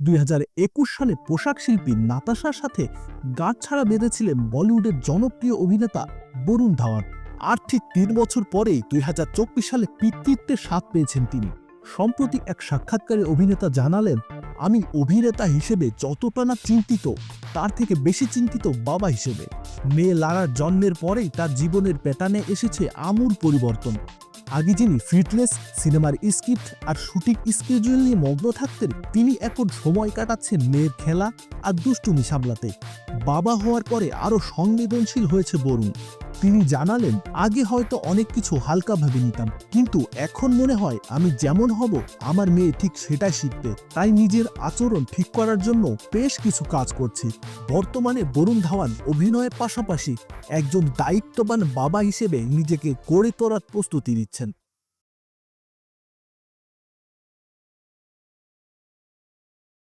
দুই হাজার একুশ সালে পোশাক শিল্পী নাতাশার সাথে গাঁট ছাড়া বেঁধেছিলেন বলিউডের জনপ্রিয় অভিনেতা বরুণ ধাওয়ান। আর ঠিক তিন বছর পরেই দুই হাজার চব্বিশ সালে পিতৃত্বের স্বাদ পেয়েছেন তিনি। সম্প্রতি এক সাক্ষাৎকারে অভিনেতা জানালেন, আমি অভিনেতা হিসেবে যতটা না চিন্তিত, তার থেকে বেশি চিন্তিত বাবা হিসেবে। মেয়ে লারার জন্মের পরেই তার জীবনের প্যাটার্নে এসেছে আমূল পরিবর্তন। আগে যিনি ফিটনেস, সিনেমার স্ক্রিপ্ট আর শুটিং স্কেজুয়াল নিয়ে মগ্ন থাকতেন, তিনি এখন সময় কাটাচ্ছেন মেয়ের খেলা আর দুষ্টুমি সামলাতে। বাবা হওয়ার পরে আরও সংবেদনশীল হয়েছে বরুণ। তিনি জানালেন, আগে হয়তো অনেক কিছু হালকাভাবে নিতাম, কিন্তু এখন মনে হয় আমি যেমন হব, আমার মেয়ে ঠিক সেটাই শিখবে। তাই নিজের আচরণ ঠিক করার জন্য বেশ কিছু কাজ করছি। বর্তমানে বরুণ ধাওয়ান অভিনয়ের পাশাপাশি একজন দায়িত্ববান বাবা হিসেবে নিজেকে গড়ে তোলার প্রস্তুতি নিচ্ছেন